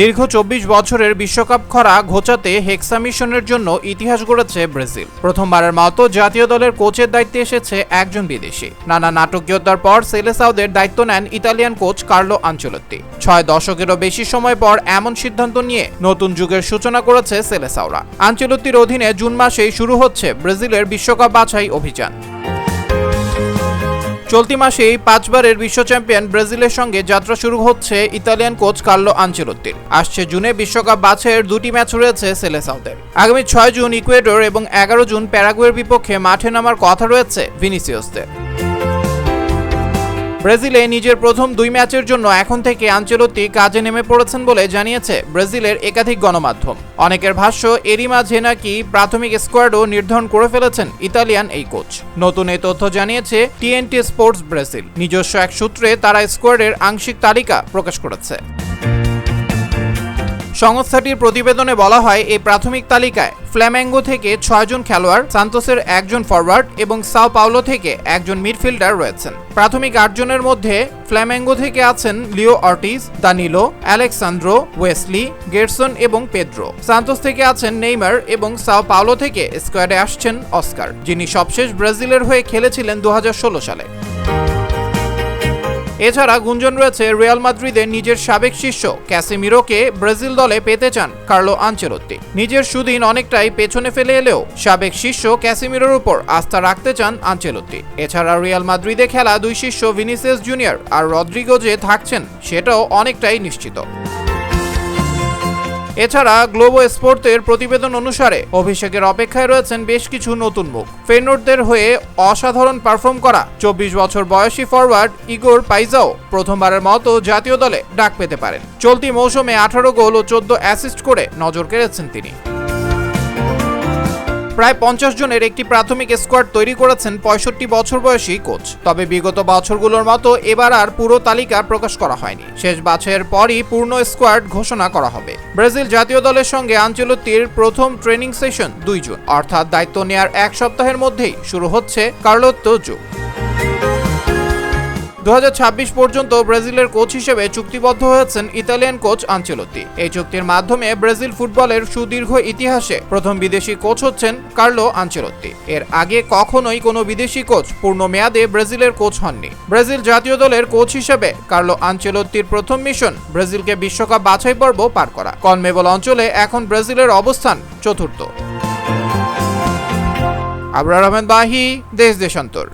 দীর্ঘ চব্বিশ বছরের বিশ্বকাপ খরা ঘোচাতে হেক্সা মিশনের জন্য ইতিহাস গড়েছে ব্রাজিল। প্রথমবারের মতো জাতীয় দলের কোচের দায়িত্বে এসেছে একজন বিদেশি। নানা নাটকীয়তার পর সেলেসাউদের দায়িত্ব নেন ইতালিয়ান কোচ কার্লো আঞ্চলত্তি। ছয় দশকেরও বেশি সময় পর এমন সিদ্ধান্ত নিয়ে নতুন যুগের সূচনা করেছে সেলেসাওরা। আঞ্চলত্তির অধীনে জুন মাসেই শুরু হচ্ছে ব্রাজিলের বিশ্বকাপ বাছাই অভিযান। চলতি মাসেই পাঁচবারের বিশ্ব চ্যাম্পিয়ন ব্রাজিলের সঙ্গে যাত্রা শুরু হচ্ছে ইতালিয়ান কোচ কার্লো আঞ্চেলোত্তির। আসছে জুনে বিশ্বকাপ বাছের দুটি ম্যাচ রয়েছে সেলেসাউদের। আগামী ছয় জুন ইকুয়েডর এবং এগারো জুন প্যারাগুয়ের বিপক্ষে মাঠে নামার কথা রয়েছে ভিনিসিয়াসদের। ব্রাজিলে নিজের প্রথম দুই ম্যাচের জন্য এখন থেকে আঞ্চলতি কাজে নেমে পড়েছেন বলে জানিয়েছে ব্রাজিলের একাধিক গণমাধ্যম। অনেকের ভাষ্য, এরই মাঝে নাকি প্রাথমিক স্কোয়াডও নির্ধারণ করে ফেলেছেন ইতালিয়ান এই কোচ। নতুন এই তথ্য জানিয়েছে টিএনটি স্পোর্টস ব্রাজিল। নিজস্ব এক সূত্রে তারা স্কোয়াডের আংশিক তালিকা প্রকাশ করেছে। সংস্থাটির প্রতিবেদনে বলা হয়, এই প্রাথমিক তালিকায় ফ্ল্যামেঙ্গো থেকে ছয়জন খেলোয়াড়, সান্তোসের একজন ফরওয়ার্ড এবং সাও পাওলো থেকে একজন মিডফিল্ডার রয়েছেন। প্রাথমিক আটজনের মধ্যে ফ্ল্যামেঙ্গো থেকে আছেন Leo Ortiz, Danilo Alexandro Wesley, Gerson এবং পেদ্রো। সান্তোস থেকে আছেন নেইমার এবং সাও পাওলো থেকে স্কোয়াডে আসছেন অস্কার, যিনি সবশেষ ব্রাজিলের হয়ে খেলেছিলেন দু হাজার ষোলো সালে। এছাড়া গুঞ্জন রয়েছে রিয়াল মাদ্রিদের নিজের সাবেক শিষ্য ক্যাসিমিরোকে ব্রাজিল দলে পেতে চান কার্লো আঞ্চেলত্তি। নিজের সুদিন অনেকটাই পেছনে ফেলে এলেও সাবেক শিষ্য ক্যাসিমিরোর উপর আস্থা রাখতে চান আঞ্চেলত্তি। এছাড়া রিয়াল মাদ্রিদে খেলা দুই শিষ্য ভিনিসেস জুনিয়র আর রদ্রিগো যে থাকছেন, সেটাও অনেকটাই নিশ্চিত। এছাড়া গ্লোবো স্পোর্টের প্রতিবেদন অনুসারে অভিষেকের অপেক্ষায় রয়েছেন বেশ কিছু নতুন মুখ। ফেনোর্ডদের হয়ে অসাধারণ পারফর্ম করা চব্বিশ বছর বয়সী ফরওয়ার্ড ইগোর পাইজাও প্রথমবারের মতো জাতীয় দলে ডাক পেতে পারেন। চলতি মৌসুমে আঠারো গোল ও চোদ্দ অ্যাসিস্ট করে নজর কেড়েছেন তিনি। প্রায় পঞ্চাশ জনের একটি প্রাথমিক স্কোয়াড তৈরি করেছেন পঁয়ষট্টি বছর বয়সী কোচ। তবে বিগত বছরগুলোর মতো এবার আর পুরো তালিকা প্রকাশ করা হয়নি। শেষ বাছাইয়ের পরই পূর্ণ স্কোয়াড ঘোষণা করা হবে। ব্রাজিল জাতীয় দলের সঙ্গে আঞ্চলতির প্রথম ট্রেনিং সেশন দুই জুন। অর্থাৎ দায়িত্ব নেয়ার এক সপ্তাহের মধ্যেই শুরু হচ্ছে কার্লোত্ত যুগ। দু হাজার ছাব্বিশ পর্যন্ত ব্রাজিলের কোচ হিসেবে চুক্তিবদ্ধ হয়েছেন ইতালিয়ান কোচ আঞ্চেলত্তি এই চুক্তির মাধ্যমে ব্রাজিল ফুটবলের সুদীর্ঘ ইতিহাসে প্রথম বিদেশি কোচ হচ্ছেন কার্লো আঞ্চেলত্তি এর আগে কখনোই কোনো বিদেশি কোচ পূর্ণ মেয়াদে ব্রাজিলের কোচ হননি। ব্রাজিল জাতীয় দলের কোচ হিসেবে কার্লো আঞ্চেলত্তির প্রথম মিশন ব্রাজিলকে বিশ্বকাপ বাছাই পর্ব পার করা। কনমেবল অঞ্চলে এখন ব্রাজিলের অবস্থান চতুর্থ। আবরার আহমেদ বাহি, দেশ দেশান্তর।